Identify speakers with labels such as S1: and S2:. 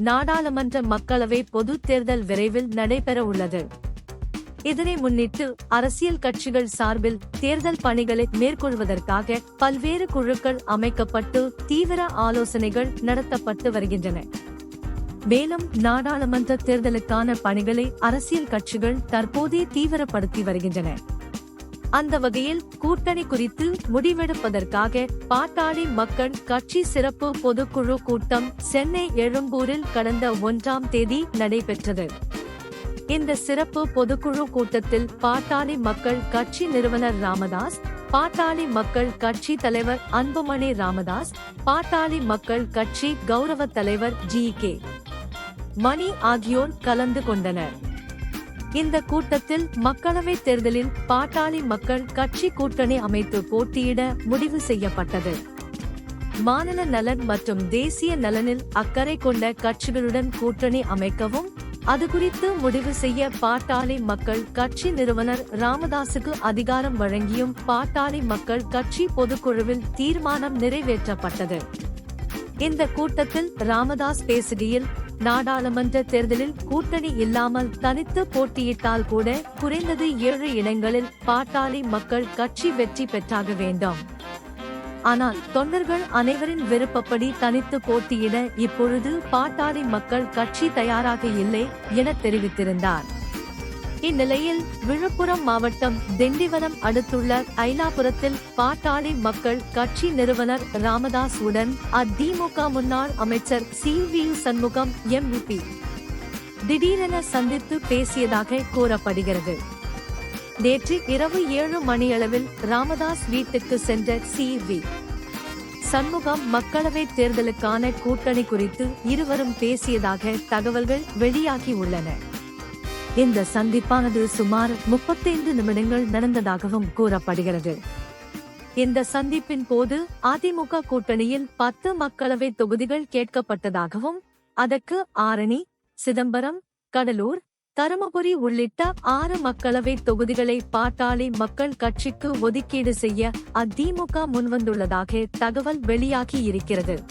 S1: நாடாளுமன்ற மக்களவை பொதுத் தேர்தல் விரைவில் நடைபெற உள்ளது. இதனை முன்னிட்டு அரசியல் கட்சிகள் சார்பில் தேர்தல் பணிகளை மேற்கொள்வதற்காக பல்வேறு குழுக்கள் அமைக்கப்பட்டு தீவிர ஆலோசனைகள் நடத்தப்பட்டு வருகின்றன. மேலும் நாடாளுமன்ற தேர்தலுக்கான பணிகளை அரசியல் கட்சிகள் தற்போதே தீவிரப்படுத்தி வருகின்றன. அந்த வகையில் கூட்டணி குறித்து முடிவெடுப்பதற்காக பாட்டாளி மக்கள் கட்சி சிறப்பு பொதுக்குழு கூட்டம் சென்னை எழும்பூரில் கடந்த ஒன்றாம் தேதி நடைபெற்றது. இந்த சிறப்பு பொதுக்குழு கூட்டத்தில் பாட்டாளி மக்கள் கட்சி நிறுவனர் ராமதாஸ் பாட்டாளி மக்கள் கட்சி தலைவர் அன்புமணி ராமதாஸ் பாட்டாளி மக்கள் கட்சி கௌரவ தலைவர் ஜி கே மணி ஆகியோர் கலந்து கொண்டனர். இந்த கூட்டத்தில் மக்களவைத் தேர்தலில் பாட்டாளி மக்கள் கட்சி கூட்டணி அமைத்து போட்டியிட முடிவு செய்யப்பட்டது. மாநில நலன் மற்றும் தேசிய நலனில் அக்கறை கொண்ட கட்சிகளுடன் கூட்டணி அமைக்கவும் அது குறித்து முடிவு செய்ய பாட்டாளி மக்கள் கட்சி நிறுவனர் ராமதாசுக்கு அதிகாரம் வழங்கியும் பாட்டாளி மக்கள் கட்சி பொதுக்குழுவில் தீர்மானம் நிறைவேற்றப்பட்டது. இந்த கூட்டத்தில் ராமதாஸ் பேசுகையில் நாடாளுமன்ற தேர்தலில் கூட்டணி இல்லாமல் தனித்து போட்டியிட்டால் கூட குறைந்தது ஏழு இடங்களில் பாட்டாளி மக்கள் கட்சி வெற்றி பெற்றாக வேண்டும். ஆனால் தொண்டர்கள் அனைவரின் விருப்பப்படி தனித்து போட்டியிட இப்பொழுது பாட்டாளி மக்கள் கட்சி தயாராக இல்லை என தெரிவித்திருந்தார். இந்நிலையில் விழுப்புரம் மாவட்டம் திண்டிவனம் அடுத்துள்ள ஐலாபுரத்தில் பாட்டாளி மக்கள் கட்சி நிறுவனர் ராமதாஸ் உடன் அதிமுக முன்னாள் அமைச்சர் சி வி சண்முகம் எம்பி திடீரென சந்தித்து பேசியதாக கூறப்படுகிறது. நேற்று இரவு ஏழு மணியளவில் ராமதாஸ் வீட்டுக்கு சென்ற சி வி. சண்முகம் மக்களவைத் தேர்தலுக்கான கூட்டணி குறித்து இருவரும் பேசியதாக தகவல்கள் வெளியாகி உள்ளன. இந்த சந்திப்பானது சுமார் முப்பத்தைந்து நிமிடங்கள் நடந்ததாகவும் கூறப்படுகிறது. இந்த சந்திப்பின் போது அதிமுக கூட்டணியில் பத்து மக்களவை தொகுதிகள் கேட்கப்பட்டதாகவும் அதற்கு ஆரணி சிதம்பரம் கடலூர் தருமபுரி உள்ளிட்ட ஆறு மக்களவை தொகுதிகளை பாட்டாளி மக்கள் கட்சிக்கு ஒதுக்கீடு செய்ய அதிமுக முன்வந்துள்ளதாக தகவல் வெளியாகி இருக்கிறது.